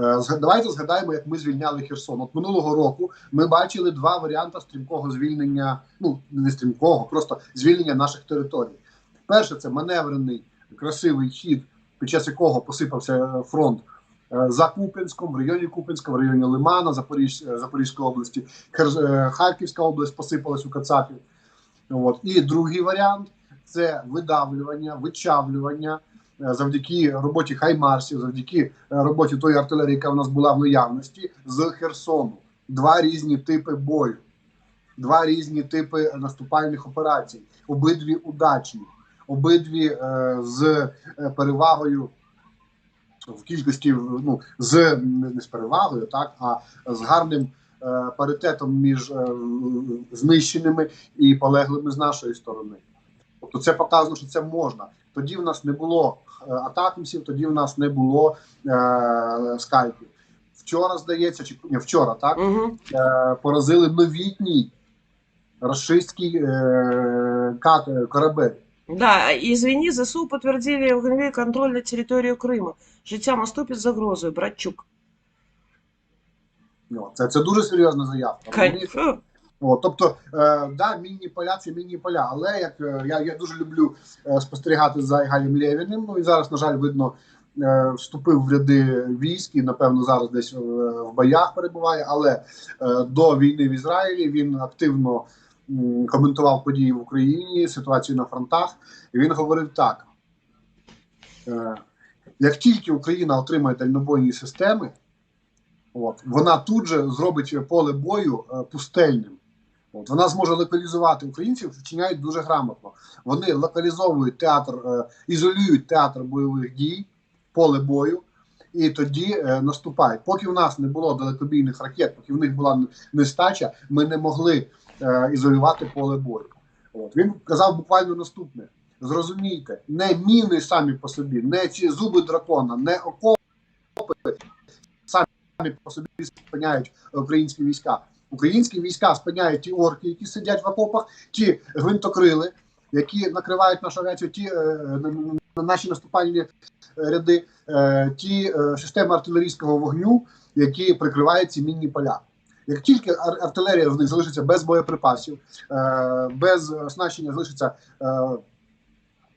Е, Давайте згадаємо, як ми звільняли Херсон. От минулого року ми бачили два варіанти стрімкого звільнення. Ну не стрімкого, просто звільнення наших територій. Перше, це маневрений красивий хід, під час якого посипався фронт е, за Куп'янськом, в районі Куп'янська, в районі Лимана, Запоріж, е, Запорізької області, е, Харківська область посипалась у Кацапів. От. І другий варіант це видавлювання, вичавлювання е, завдяки роботі Хаймарсів, завдяки е, роботі тої артилерії, яка в нас була в наявності, з Херсону. Два різні типи бою, два різні типи наступальних операцій, обидві удачні, обидві е, з е, перевагою в кількості ну, з не з перевагою, так а з гарним е, паритетом між е, знищеними і полеглими з нашої сторони. Тобто це показано, що це можна. Тоді в нас не було е, атакмсів, тоді в нас не було е, скайпів. Вчора, здається, чи ні, вчора, так Мгм. е, поразили новітній рашистський е, кат, е, корабель. Да, извини, ЗСУ подтвердили в ГНВ контроль над територією Криму. Життя наступить загрозою, Братчук. Ну, Це, це дуже серйозна заявка. Конечно. О, тобто, е, да, мінні поля це мінні поля, але як е, я, я дуже люблю е, спостерігати за Галем Лєвіним. Ну і зараз, на жаль, видно, вступив в ряди військ і, напевно, зараз десь в боях перебуває. Але до війни в Ізраїлі він активно коментував події в Україні, ситуацію на фронтах. І він говорив так: як тільки Україна отримає дальнобойні системи, от, вона тут же зробить поле бою пустельним. От вона зможе локалізувати українців, вчиняють дуже грамотно. Вони локалізовують театр, е, ізолюють театр бойових дій, поле бою, і тоді е, наступають. Поки в нас не було далекобійних ракет, поки в них була нестача, ми не могли е, ізолювати поле бою. От він казав буквально наступне: зрозумійте, не міни самі по собі, не ці зуби дракона, не окопи самі по собі спиняють українські війська. Українські війська спиняють ті орки, які сидять в окопах, ті гвинтокрили, які накривають нашу авіацію, ті е, наші наступальні ряди, е, ті е, системи артилерійського вогню, які прикривають ці мінні поля. Як тільки артилерія в них залишиться без боєприпасів, е, без оснащення залишиться е,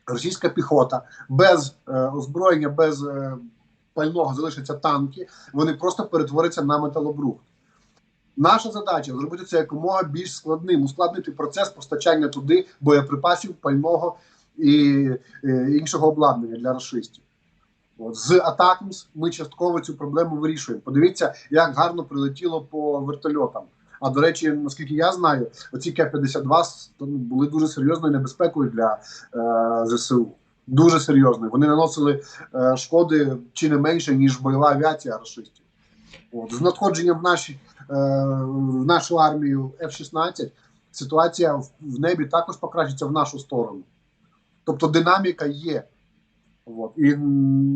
російська піхота, без е, озброєння, без е, пального залишаться танки, вони просто перетворяться на металобрухт. Наша задача зробити це якомога більш складним, ускладнити процес постачання туди боєприпасів, пального і е, іншого обладнання для расистів. От, з Атакмс ми частково цю проблему вирішуємо. Подивіться, як гарно прилетіло по вертольотам. А до речі, наскільки я знаю, оці К-52 ну, були дуже серйозною небезпекою для е, ЗСУ. Дуже серйозною. Вони наносили е, шкоди чи не менше, ніж бойова авіація расистів. От. З надходженням наші, в нашу армію F-16 ситуація в, в небі також покращиться в нашу сторону. Тобто динаміка є. От. І м,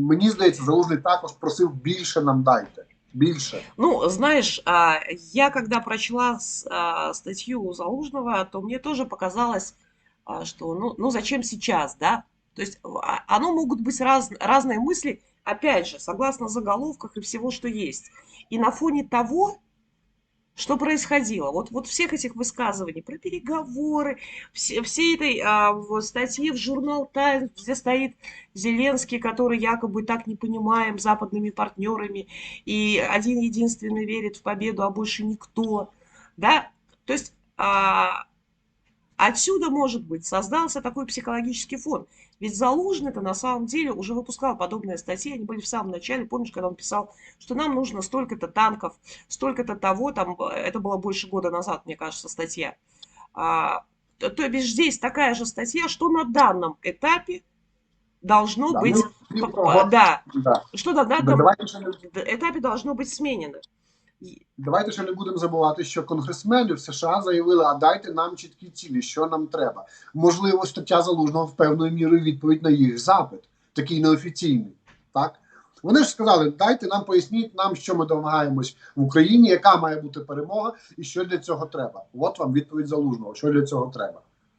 мені здається, Залужний також просив більше нам дайте. Більше. Ну, знаешь, а, я когда прочла с- а, статью у Залужного, то мне тоже показалось, а, что ну, ну зачем сейчас, да? То есть а, оно могут быть раз, разные мысли, опять же, согласно заголовках и всего, что есть. И на фоне того, что происходило, вот, вот всех этих высказываний про переговоры, все, всей этой а, в статье в журнал Таймс, где стоит Зеленский, который якобы так не понимаем западными партнерами, и один единственный верит в победу, а больше никто, да, то есть а, отсюда, может быть, создался такой психологический фон. Ведь Залужный-то на самом деле уже выпускал подобные статьи, они были в самом начале, помнишь, когда он писал, что нам нужно столько-то танков, столько-то того, там, э, это было больше года назад, мне кажется, статья. А, то, то бишь здесь такая же статья, что на данном этапе должно Да, быть, ну, того, да, да. что на Да, данном не этапе должно быть сменено. Давайте ще не будемо забувати, що конгресмени в США заявили: а дайте нам чіткі цілі, що нам треба. Можливо, стаття залужного в певною мірою відповідь на їх запит, такий неофіційний. Так вони ж сказали: дайте нам поясніть нам, що ми домагаємось в Україні, яка має бути перемога, і що для цього треба. От вам відповідь залужного, що для цього треба.